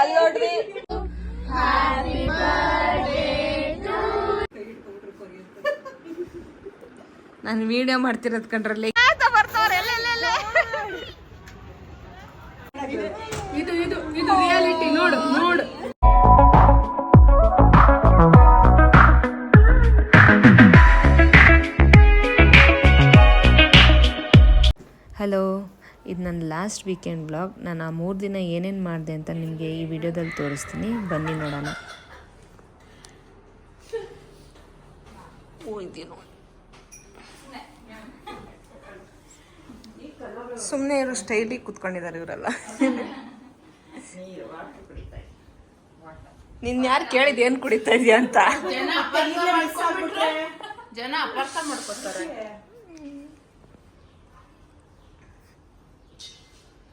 ಅಲ್ಲಿ ನೋಡ್ರಿ ನಾನು ವಿಡಿಯೋ ಮಾಡ್ತಿರೋದ್ ಕಂಡ್ರಲ್ಲಿ. ಇದು ಇದು ಇದು ರಿಯಾಲಿಟಿ ನೋಡು ನೋಡು. ಹಲೋ ಇದು ನನ್ನ ಲಾಸ್ಟ್ ವೀಕೆಂಡ್ ಬ್ಲಾಗ್ ನಾನು ಆ ಮೂರು ದಿನ ಏನೇನು ಮಾಡಿದೆ ಅಂತ ನಿಮಗೆ ಈ ವಿಡಿಯೋದಲ್ಲಿ ತೋರಿಸ್ತೀನಿ. ಬನ್ನಿ ನೋಡೋಣ. ಸುಮ್ಮನೆ ಇವರು ಸ್ಟೈಲಿಗೆ ಕುತ್ಕೊಂಡಿದ್ದಾರೆ ಇವರೆಲ್ಲ. ನಿನ್ ಯಾರು ಕೇಳಿದ್ ಏನ್ ಕುಡಿತಾ ಇದೆಯಾ ಅಂತ? ಜನ ಅಪಾರ್ಥ ಮಾಡ್ಕೋತಾರೆ ಮಾಡ್ಕೊತಾರೆ.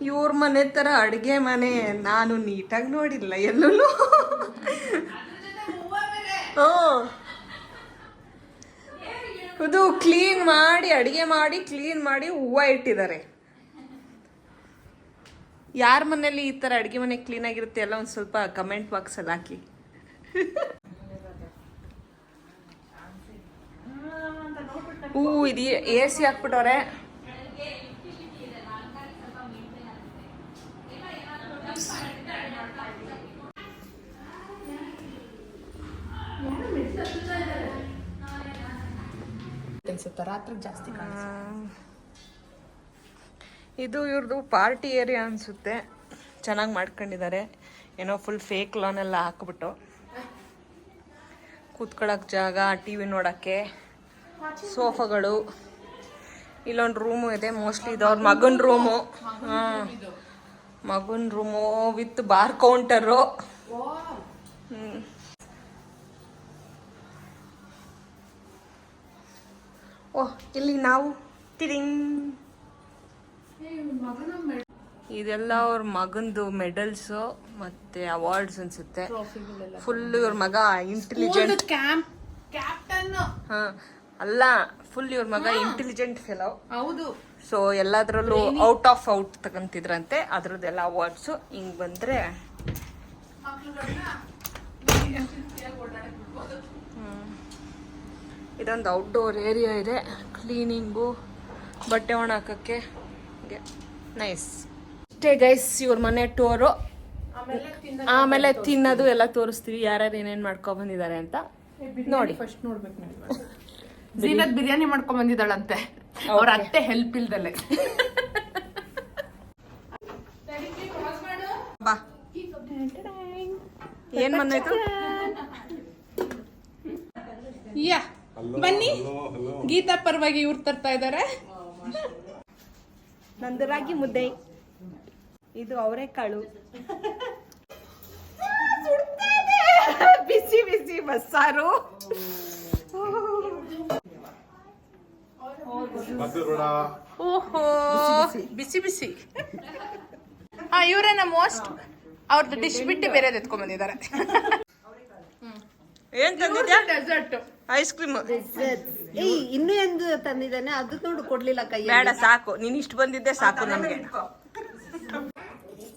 ಇವ್ರ ಮನೆ ತರ ಅಡುಗೆ ಮನೆ ನಾನು ನೀಟಾಗಿ ನೋಡಿಲ್ಲ ಎಲ್ಲೂ. ಇದು ಕ್ಲೀನ್ ಮಾಡಿ, ಅಡಿಗೆ ಮಾಡಿ ಕ್ಲೀನ್ ಮಾಡಿ ಹೂವು ಇಟ್ಟಿದ್ದಾರೆ. ಯಾರ ಮನೇಲಿ ಈ ತರ ಅಡಿಗೆ ಮನೆ ಕ್ಲೀನ್ ಆಗಿರುತ್ತೆ ಎಲ್ಲ ಒಂದು ಸ್ವಲ್ಪ ಕಮೆಂಟ್ ಬಾಕ್ಸ್ ಅಲ್ಲಿ ಹಾಕಿ. ಹೂ ಇದು ಎ ಸಿ ಹಾಕ್ಬಿಟ್ಟವ್ರೆ. ಅನ್ಸುತ್ತೆ ರಾತ್ರಿ ಜಾಸ್ತಿ ಇದು ಇವ್ರದ್ದು ಪಾರ್ಟಿ ಏರಿಯಾ ಅನ್ಸುತ್ತೆ. ಚೆನ್ನಾಗಿ ಮಾಡ್ಕೊಂಡಿದ್ದಾರೆ. ಏನೋ ಫುಲ್ ಫೇಕ್ ಲಾನ್ ಎಲ್ಲ ಹಾಕ್ಬಿಟ್ಟು. ಕೂತ್ಕೊಳ್ಳೋಕೆ ಜಾಗ ಟಿ ವಿ ನೋಡೋಕ್ಕೆ ಸೋಫಾಗಳು. ಇಲ್ಲೊಂದು ರೂಮು ಇದೆ. ಮೋಸ್ಟ್ಲಿ ಇದು ಅವ್ರ ಮಗನ ರೂಮು ಹಾಂ. ಮಗನ room with bar counter oh ಇಲ್ಲಿ ನಾವು ತಿರಿಂಗ್ ಇದೆಲ್ಲ ಅವ್ರ ಮಗಂದು ಮೆಡಲ್ಸ್ ಮತ್ತೆ ಅವಾರ್ಡ್ಸ್ ಅನ್ಸುತ್ತೆ. ಫುಲ್ ಇವ್ರ ಮಗ ಇಂಟೆಲಿಜೆಂಟ್ ಕ್ಯಾಂಪ್ ಕ್ಯಾಪ್ಟನ್ ಹಾ ಅಲ್ಲ ಫುಲ್ ಇವ್ರ ಮಗ ಇಂಟೆಲಿಜೆಂಟ್ ಫೆಲೋ ಹೌದು. ಸೊ ಎಲ್ಲದರಲ್ಲೂ ಔಟ್ ಆಫ್ ಔಟ್ ತಗೊಂತಿದ್ರಂತೆ ಅದ್ರದ್ದೆಲ್ಲ ಅವಾರ್ಡ್ಸ್ ಹಿಂಗ್ ಬಂದ್ರೆ. ಇದೊಂದು ಔಟ್ಡೋರ್ ಏರಿಯಾ ಇದೆ. ಕ್ಲೀನಿಂಗು ಬಟ್ಟೆ ಒಣ ಹಾಕಕ್ಕೆ ನೈಸ್ ಅಷ್ಟೇ ಗೈಸ್ ಇವ್ರ ಮನೆ ಟೋರು ಆಮೇಲೆ ತಿನ್ನೋದು ಎಲ್ಲ ತೋರಿಸ್ತೀವಿ. ಯಾರ್ಯಾರು ಏನೇನು ಮಾಡ್ಕೊಂಡ್ ಬಂದಿದ್ದಾರೆ ಅಂತ. ನೋಡಿ. ಫಸ್ಟ್ ನೋಡ್ಬೇಕು ಜೀನತ್ ಬಿರಿಯಾನಿ ಮಾಡ್ಕೊಂಡ್ ಬಂದಿದ್ದಾಳಂತೆ. ಅವ್ರ ಅತ್ತೆ ಹೆಲ್ಪ್ ಇಲ್ದಲೆ. ಬಾ. ಏನ್ ಬಂದಾಯ್ತು ಯಾ. ಬನ್ನಿ. ಗೀತಾ ಪರವಾಗಿ ಇವ್ರು ತರ್ತಾ ಇದಾರೆ. ನಂದು ರಾಗಿ ಮುದ್ದೆ. ಇದು ಅವರೆಕಾಳು ಬಿಸಿ ಬಿಸಿ ಬಸ್ಸಾರು. ಓಹೋ ಬಿಸಿ ಬಿಸಿ. ಹಾ ಇವರೇನ ಮೋಸ್ಟ್ ಅವ್ರದ್ದು ಡಿಶ್ ಬಿಟ್ಟು ಬೇರೆ ಎತ್ಕೊಂಡ್ ಬಂದಿದ್ದಾರೆ. ಏನ್ ತಂದಿದ್ಯಾ? ಡೆಸರ್ಟ್ ಐಸ್ ಕ್ರೀಮ್ ಏಯ್ ಇನ್ನು ಎಂದು ತಂದಿದ್ದಾನೆ? ಅದು ನೋಡು ಕೊಡ್ಲಿಲ್ಲ ಕೈ ಬೇಡ ಸಾಕು. ನೀನ್ ಇಷ್ಟು ಬಂದಿದ್ದೆ ಸಾಕು ನಮ್ಗೆ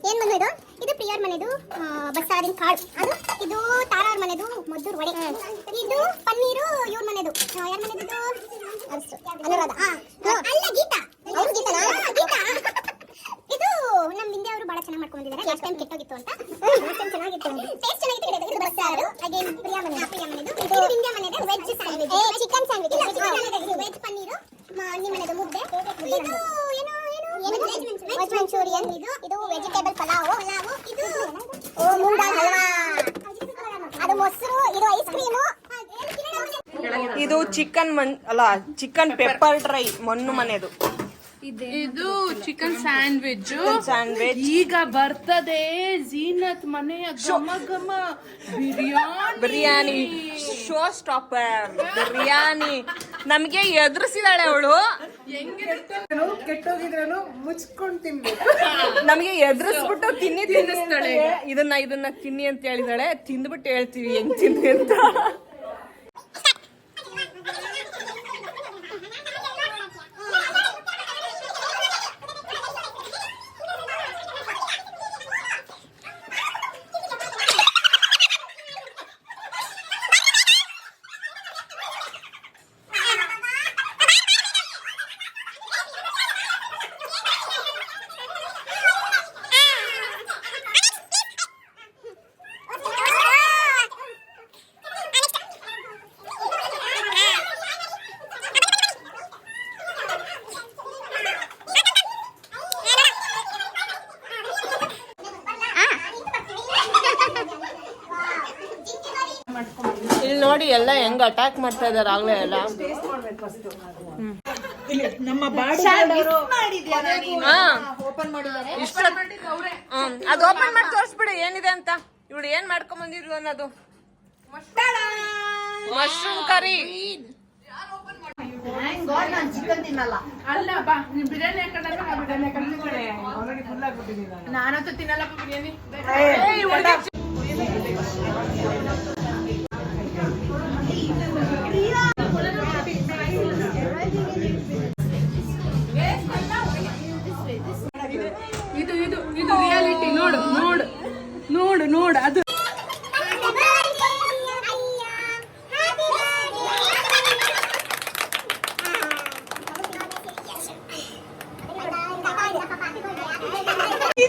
ಏನ್ ಮನೆ ಇದು? ಇದು ಪ್ರಿಯರ್ ಮನೆದು ಬಸ್ಸಾರಿನ ಕಾಳು. ಅದು? ಇದು ತಾರಾರ್ ಮನೆದು ಮದ್ದೂರ್ ವಡೆ. ಇದು ಪನ್ನೀರು ಇವ್ರ ಮನೆದು. ಯಾರ್ ಮನೆದು. ಅನುರಾಧ ಆ, ಅಲ್ಲ ಗೀತಾ ಅವ್ರು ಗೀತನಾ ಗೀತಾ ಇದು ನಮ್ ವಿಂಧ್ಯ ಅವರು ಬಹಳ ಚೆನ್ನಾಗಿ ಮಾಡ್ಕೊಂಡು ಬಂದಿದ್ದಾರೆ ಲಾಸ್ಟ್ ಟೈಮ್ ಕೆಟ್ಟೋಗಿತ್ತು ಅಂತ ಲಾಸ್ಟ್ ಟೈಮ್ ಚೆನ್ನಾಗಿತ್ತು ಟೇಸ್ಟ್ ಚೆನ್ನಾಗಿತ್ತು ಇದು- ಇದು ಬಸ್ಸಾರು ಅಗೇನ್ ಪ್ರಿಯಾ ಮನೆ ಪ್ರಿಯಾ ಮನೆದು ಇದು Vindhya ಮನೆದು veg sandwich chicken sandwich veg paneer ಮ- ನಿಮ್ಮ ಮನೆದು ಮುದ್ದೆ ಇದು ಏನೋ ಏನು ವೆಜ್ ಮಂಚೂರಿಯನ್ ಇದು ಇದು ವೆಜಿಟೇಬಲ್ ಪಲಾವ್ ಪಲಾವ್ ಇದು ಓ ಮೂಂಗ್ ದಾಲ್ ಹಲ್ವಾ ಅದು ಮೊಸರು ಇದು ಐಸ್ ಕ್ರೀಮು ಇದು ಚಿಕನ್ ಮನ್ ಅಲ್ಲ ಚಿಕನ್ ಪೆಪ್ಪರ್ ಡ್ರೈ ಮಣ್ಣು ಮನೆದು. ಇದು ಚಿಕನ್ ಸ್ಯಾಂಡ್ವಿಚ್. ಸ್ಯಾಂಡ್ವಿಚ್. ಈಗ ಬರ್ತದೆ ಜೀನತ್ ಮನೆಯ ಘಮ ಘಮ. ಬಿರಿಯಾನಿ. ಬಿರಿಯಾನಿ. Show stopper. ಬಿರಿಯಾನಿ. ನಮಗೆ ಎದುರಿಸಿದಾಳೆ ಅವಳು. ಕೆಟ್ಟೋಗಿದ್ರೂ ಮುಚ್ಕೊಂಡ್ ತಿನ್ಬೇಕು. ನಮಗೆ ಎದುರಿಸ್ಬಿಟ್ಟು ತಿನ್ನಿ ತಿನ್ನಿಸ್ತಾಳೆ ಇದನ್ನ ಇದನ್ನ ತಿನ್ನಿ ಅಂತ ಹೇಳಿದಾಳೆ. ತಿಂದ್ಬಿಟ್ಟು ಹೇಳ್ತೀವಿ ಹೆಂಗ್ ತಿನ್ನಿ ಅಂತ ಇಲ್ಲಿ ನೋಡಿ ಎಲ್ಲ ಹೆಂಗ್ ಅಟ್ಯಾಕ್ ಮಾಡ್ತಾ ಇದಾರೆ ಆಗ್ಲೇ ಎಲ್ಲ. ಅದು ಓಪನ್ ಮಾಡಿ ತೋರಿಸ್ಬಿಡು ಏನಿದೆ ಅಂತ. ಇವಳು ಏನ್ ಮಾಡ್ಕೊಂಡ್ ಬಂದಿದ್ರು ಅನ್ನೋದು ಮಶ್ರೂಮ್ ಕರಿ ಚಿಕನ್ ತಿನ್ನಲ್ಲ. ಅಲ್ಲ ಬಾ ನೀವ್ ಬಿರಿಯಾನಿ ಹಾಕೊಂಡ್ರೆ ನಾ ಬಿರಿಯಾನಿ ಹಾಕೊಂಡ್ರೆ ನಾನಂತೂ ತಿನ್ನಲ್ಲಪ್ಪ ಬಿರಿಯಾನಿ.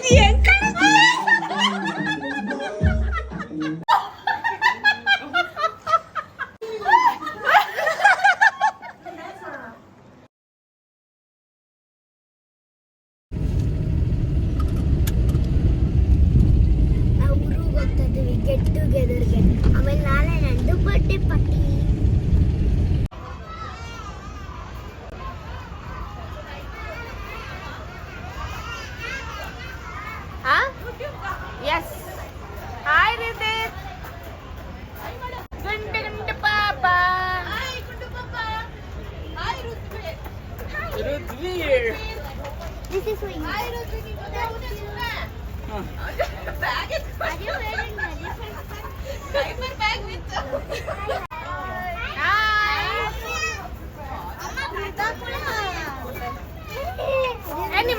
ಅವರು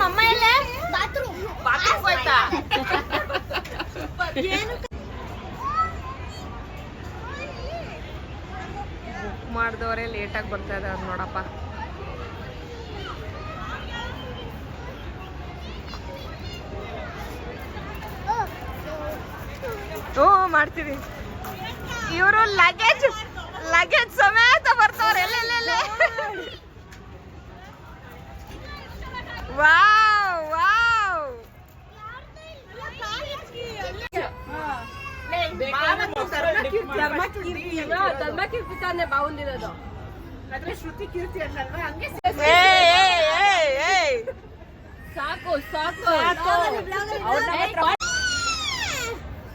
ಅಮ್ಮ ಎಲ್ಲೇ ಬಾತ್ರೂಮ್ ಮಾಡಿದವರೇ ಲೇಟಾಗಿ ಬರ್ತಾ ಇದ್ದಾರೆ ನೋಡಪ್ಪ. ಮಾಡ್ತೀವಿ. ಇವರು ಲಗೇಜ್ ಲಗೇಜ್ ಸಮೇತ ಬರ್ತಾವ್ರೆ. ಎಲ್ಲೆಲ್ಲೆಲ್ಲೆ ವಾವ್ ವಾವ್. ಸಾಕು ಸಾಕು.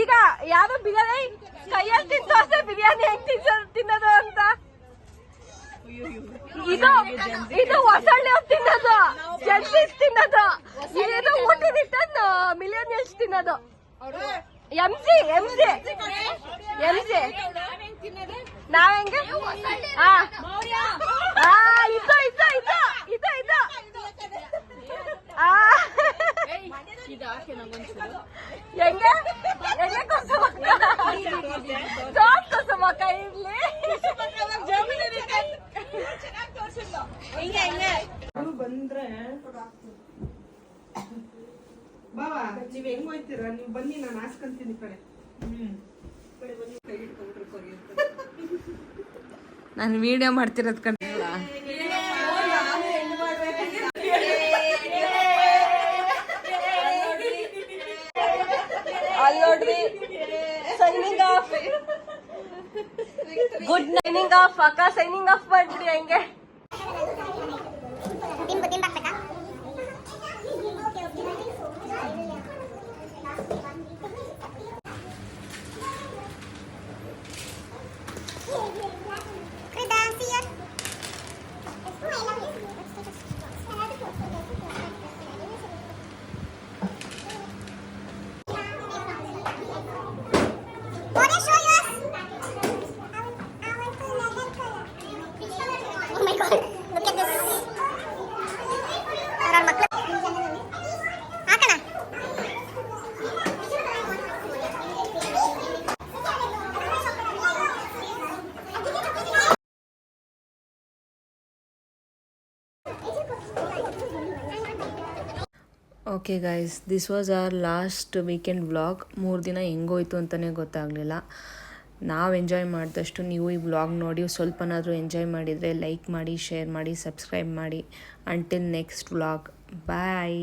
ಈಗ ಯಾರು ಬಿರಿಯಾನಿ ಕೈಯಲ್ಲಿ ತಿಂದೋಸೆ ಬಿರಿಯಾನಿ ಹೆಂಗ್ ತಿನ್ನೋದು ಅಂತ? ಇದು ಇದು ಹೊಸಳ್ಳಿ ತಿನ್ನೋದು. ಜಲ್ದೀಸ್ ತಿನ್ನೋದು. ಇದು ಊಟದಿಟ್ಟ ಮಿಲಿಯನ್ ಎಷ್ಟು ತಿನ್ನೋದು. M C M C M C ನಾವ್ ಹೆಂಗೆ ಆ. ಆ, ಇದು ಇದು ಇದು ಇದು ಇದು ಹೆಂಗೆ ಕುಸುಮಕ್ಕ ಸಾಕ್ ಕುಸುಮಕ್ಕ ಇರ್ಲಿ ಹಿಂಗೆ ಹಿಂಗೆ ಬಾವಾ ನೀವ್ ಹೆಂಗ್ ಹೋಯ್ತೀರಾ ನೀವ್ ಬನ್ನಿ ನಾನು ಹಾಸ್ಕೊಂತೀನಿ ಕಡೆ ನಾನು ವಿಡಿಯೋ ಮಾಡ್ತಿರೋದ್ ಕಂಡಿಲ್ಲ ಅಲ್ಲಿ ನೋಡ್ರಿ signing off good signing off ಅಕ್ಕ ಸೈನಿಂಗ್ ಆಫ್ ಮಾಡ್ಬಿಡಿ ಹಂಗೆ god, look at this. ಅವ್ರವ್ರ ಮಕ್ಳು ಹಾಕಣ okay guys this was our last weekend vlog ಮೂರು ದಿನ ಹೆಂಗೋಯ್ತು ಅಂತಲೇ ಗೊತ್ತಾಗಲಿಲ್ಲ ನಾವು ಎಂಜಾಯ್ ಮಾಡಿದಷ್ಟು ನೀವು ಈ ವ್ಲಾಗ್ ನೋಡಿ ಸ್ವಲ್ಪನಾದರೂ ಎಂಜಾಯ್ ಮಾಡಿದರೆ ಲೈಕ್ ಮಾಡಿ ಶೇರ್ ಮಾಡಿ ಸಬ್ಸ್ಕ್ರೈಬ್ ಮಾಡಿ. Until next vlog bye